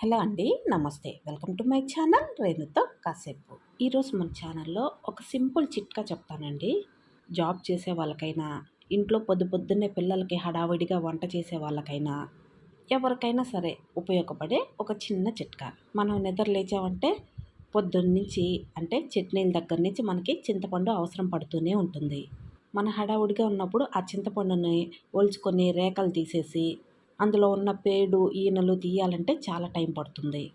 Hello అండి నమస్తే. Welcome to my channel రేణుతో కాసేపు. ఈరోజు మన ఛానల్లో ఒక సింపుల్ చిట్కా చెప్తానండి. జాబ్ చేసే వాళ్ళకైనా ఇంట్లో పొద్దు పొద్దున్నే పిల్లలకి హడావిడిగా వంట చేసే వాళ్ళకైనా ఎవరికైనా సరే ఉపయోగపడే ఒక చిన్న చిట్కా. మనం నిద్ర లేచామంటే పొద్దున్నుంచి అంటే చట్నీల దగ్గర నుంచి మనకి చింతపండు అవసరం పడుతూనే ఉంటుంది. మన హడావుడిగా ఉన్నప్పుడు ఆ చింతపండుని ఒలుచుకొని రేఖలు తీసేసి అందులో ఉన్న పేడు ఈనలు తీయాలంటే చాలా టైం పడుతుంది.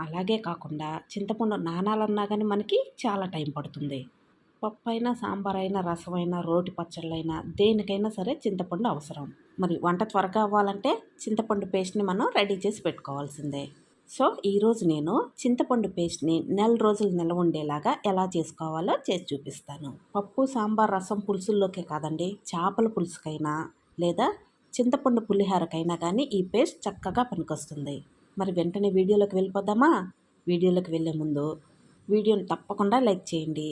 అలాగే కాకుండా చింతపండు నానాలన్నా కానీ మనకి చాలా టైం పడుతుంది. పప్పు అయినా సాంబార్ అయినా రసం అయినా రోటి పచ్చళ్ళైనా దేనికైనా సరే చింతపండు అవసరం. మరి వంట త్వరగా అవ్వాలంటే చింతపండు పేస్ట్ని మనం రెడీ చేసి పెట్టుకోవాల్సిందే. సో ఈరోజు నేను చింతపండు పేస్ట్ని నెల రోజులు నిల్వ ఉండేలాగా ఎలా చేసుకోవాలో చేసి చూపిస్తాను. పప్పు సాంబార్ రసం పులుసుల్లోకే కాదండి చేపల పులుసుకైనా లేదా చింతపండు పులిహారకైనా కానీ ఈ పేస్ట్ చక్కగా పనికొస్తుంది. మరి వెంటనే వీడియోలోకి వెళ్ళిపోదామా? వీడియోలోకి వెళ్ళే ముందు వీడియోని తప్పకుండా లైక్ చేయండి.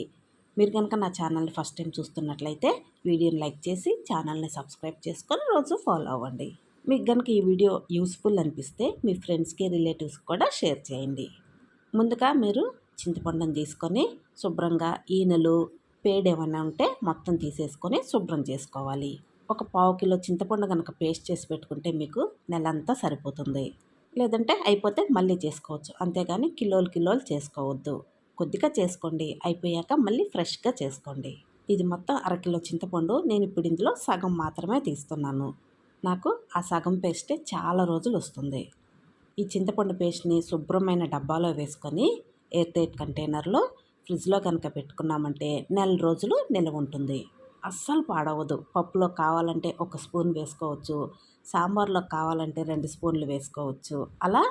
మీరు కనుక నా ఛానల్ని ఫస్ట్ టైం చూస్తున్నట్లయితే వీడియోని లైక్ చేసి ఛానల్ని సబ్స్క్రైబ్ చేసుకొని రోజు ఫాలో అవ్వండి. మీకు కనుక ఈ వీడియో యూస్ఫుల్ అనిపిస్తే మీ ఫ్రెండ్స్కి రిలేటివ్స్కి కూడా షేర్ చేయండి. ముందుగా మీరు చింతపండును తీసుకొని శుభ్రంగా ఈనెలు పేడేమన్నా ఉంటే మొత్తం తీసేసుకొని శుభ్రం చేసుకోవాలి. ఒక పావు కిలో చింతపండు కనుక పేస్ట్ చేసి పెట్టుకుంటే మీకు నెలంతా సరిపోతుంది. లేదంటే అయిపోతే మళ్ళీ చేసుకోవచ్చు. అంతేగాని కిలోలు కిలోలు చేసుకోవద్దు. కొద్దిగా చేసుకోండి. అయిపోయాక మళ్ళీ ఫ్రెష్గా చేసుకోండి. ఇది మొత్తం అరకిలో చింతపండు నేను ఇప్పుడు ఇందులో సగం మాత్రమే తీస్తున్నాను. నాకు ఆ సగం పేస్టే చాలా రోజులు వస్తుంది. ఈ చింతపండు పేస్ట్ని శుభ్రమైన డబ్బాలో వేసుకొని ఎయిర్ టైట్ కంటైనర్లో ఫ్రిడ్జ్లో కనుక పెట్టుకున్నామంటే నెల రోజులు నిల్వ ఉంటుంది. అస్సలు పాడవదు. పప్పులో కావాలంటే ఒక స్పూన్ వేసుకోవచ్చు. సాంబార్లో కావాలంటే రెండు స్పూన్లు వేసుకోవచ్చు. అలా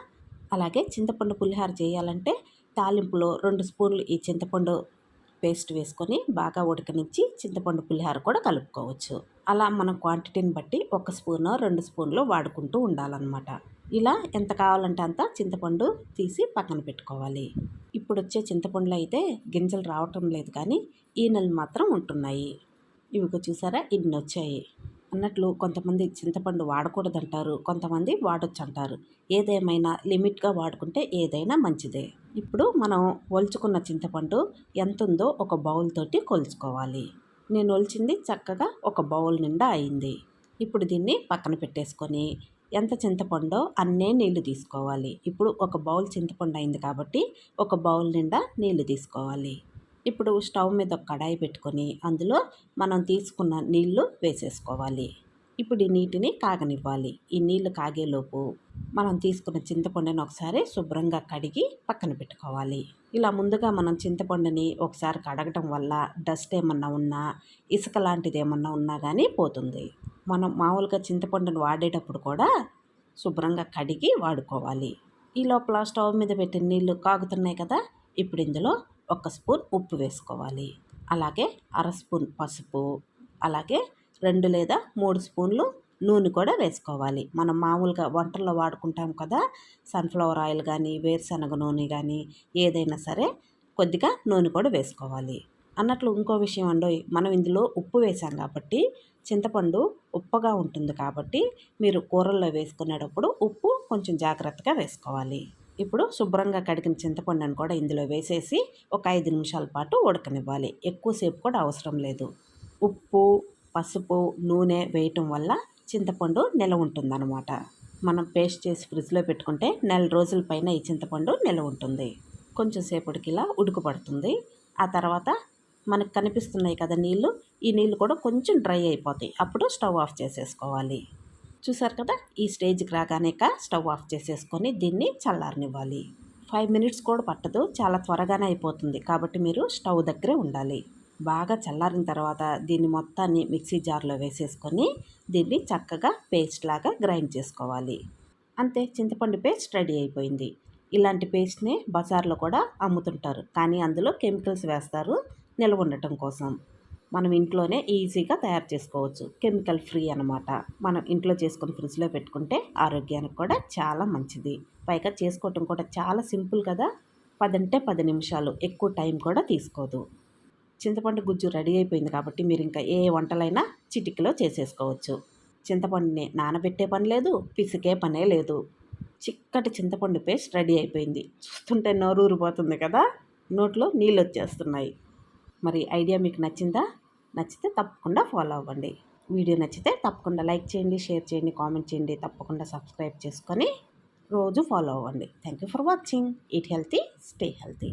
అలాగే చింతపండు పులిహార చేయాలంటే తాలింపులో రెండు స్పూన్లు ఈ చింతపండు పేస్ట్ వేసుకొని బాగా ఉడకనిచ్చి చింతపండు పులిహార కూడా కలుపుకోవచ్చు. అలా మన క్వాంటిటీని బట్టి ఒక స్పూను రెండు స్పూన్లు వాడుకుంటూ ఉండాలన్నమాట. ఇలా ఎంత కావాలంటే అంత చింతపండు తీసి పక్కన పెట్టుకోవాలి. ఇప్పుడు వచ్చే చింతపండులో అయితే గింజలు రావటం లేదు కానీ ఈనెలు మాత్రం ఉంటున్నాయి. ఇవిగో చూసారా? ఇన్ని వచ్చాయి అన్నట్లు కొంతమంది చింతపండు వాడకూడదంటారు. కొంతమంది వాడొచ్చు అంటారు ఏదేమైనా లిమిట్గా వాడుకుంటే ఏదైనా మంచిదే. ఇప్పుడు మనం ఒలుచుకున్న చింతపండు ఎంత ఉందో ఒక బౌల్ తోటి కొలుచుకోవాలి. నేను ఒలిచింది చక్కగా ఒక బౌల్ నిండా అయింది. ఇప్పుడు దీన్ని పక్కన పెట్టేసుకొని ఎంత చింతపండో అన్నే నీళ్ళు తీసుకోవాలి. ఇప్పుడు ఒక బౌల్ చింతపండు అయింది కాబట్టి ఒక బౌల్ నిండా నీళ్ళు తీసుకోవాలి. ఇప్పుడు స్టవ్ మీద ఒక కడాయి పెట్టుకొని అందులో మనం తీసుకున్న నీళ్ళు వేసేసుకోవాలి. ఇప్పుడు ఈ నీటిని కాగనివ్వాలి. ఈ నీళ్ళు కాగేలోపు మనం తీసుకున్న చింతపండుని ఒకసారి శుభ్రంగా కడిగి పక్కన పెట్టుకోవాలి. ఇలా ముందుగా మనం చింతపండుని ఒకసారి కడగటం వల్ల డస్ట్ ఏమన్నా ఉన్నా ఇసుక లాంటిది ఏమన్నా ఉన్నా కానీ పోతుంది. మనం మామూలుగా చింతపండుని వాడేటప్పుడు కూడా శుభ్రంగా కడిగి వాడుకోవాలి. ఈ లోపల స్టవ్ మీద పెట్టిన నీళ్ళు కాగుతున్నాయి కదా ఇప్పుడు ఇందులో ఒక స్పూన్ ఉప్పు వేసుకోవాలి. అలాగే అర స్పూన్ పసుపు అలాగే రెండు లేదా మూడు స్పూన్లు నూనె కూడా వేసుకోవాలి. మనం మామూలుగా వంటల్లో వాడుకుంటాం కదా సన్ఫ్లవర్ ఆయిల్ కానీ వేరుశనగ నూనె కానీ ఏదైనా సరే కొద్దిగా నూనె కూడా వేసుకోవాలి. అన్నట్లు ఇంకో విషయం అండి మనం ఇందులో ఉప్పు వేసాం కాబట్టి చింతపండు ఉప్పగా ఉంటుంది కాబట్టి మీరు కూరల్లో వేసుకునేటప్పుడు ఉప్పు కొంచెం జాగ్రత్తగా వేసుకోవాలి. ఇప్పుడు శుభ్రంగా కడిగిన చింతపండును కూడా ఇందులో వేసేసి ఒక ఐదు నిమిషాల పాటు ఉడకనివ్వాలి. ఎక్కువసేపు కూడా అవసరం లేదు. ఉప్పు పసుపు నూనె వేయటం వల్ల చింతపండు నిలవ ఉంటుందన్నమాట. మనం పేస్ట్ చేసి ఫ్రిడ్జ్లో పెట్టుకుంటే నెల రోజుల పైన ఈ చింతపండు నిలవ ఉంటుంది. కొంచెం సేపటికి ఇలా ఉడుకుపడుతుంది ఆ తర్వాత మనకు కనిపిస్తున్నాయి కదా నీళ్ళు ఈ నీళ్ళు కూడా కొంచెం డ్రై అయిపోతాయి. అప్పుడు స్టవ్ ఆఫ్ చేసేసుకోవాలి. చూసారు కదా? ఈ స్టేజ్కి రాగానే స్టవ్ ఆఫ్ చేసేసుకొని దీన్ని చల్లారనివ్వాలి. ఫైవ్ మినిట్స్ కూడా పట్టదు చాలా త్వరగానే అయిపోతుంది. కాబట్టి మీరు స్టవ్ దగ్గరే ఉండాలి. బాగా చల్లారిన తర్వాత దీన్ని మొత్తాన్ని మిక్సీ జార్లో వేసేసుకొని దీన్ని చక్కగా పేస్ట్ లాగా గ్రైండ్ చేసుకోవాలి. అంతే చింతపండు పేస్ట్ రెడీ అయిపోయింది. ఇలాంటి పేస్ట్ని బజార్లో కూడా అమ్ముతుంటారు. కానీ అందులో కెమికల్స్ వేస్తారు నిల్వ ఉండటం కోసం. మనం ఇంట్లోనే ఈజీగా తయారు చేసుకోవచ్చు. కెమికల్ ఫ్రీ అనమాట మనం ఇంట్లో చేసుకుని ఫ్రిడ్జ్లో పెట్టుకుంటే ఆరోగ్యానికి కూడా చాలా మంచిది. పైగా చేసుకోవటం కూడా చాలా సింపుల్ కదా. పదంటే పది నిమిషాలు ఎక్కువ టైం కూడా తీసుకోదు. చింతపండు గుజ్జు రెడీ అయిపోయింది కాబట్టి మీరు ఇంకా ఏ వంటలైనా చిటికలో చేసేసుకోవచ్చు. చింతపండుని నానబెట్టే పని లేదు పిసికే పనే లేదు. చిక్కటి చింతపండు పేస్ట్ రెడీ అయిపోయింది. చూస్తుంటే నోరు ఊరిపోతుంది కదా. నోట్లో నీళ్ళు వచ్చేస్తున్నాయి. మరి ఐడియా మీకు నచ్చిందా? నచ్చితే తప్పకుండా ఫాలో అవ్వండి. వీడియో నచ్చితే తప్పకుండా లైక్ చేయండి షేర్ చేయండి కామెంట్ చేయండి తప్పకుండా సబ్స్క్రైబ్ చేసుకొని రోజు ఫాలో అవ్వండి. Thank you for watching. Eat healthy stay healthy.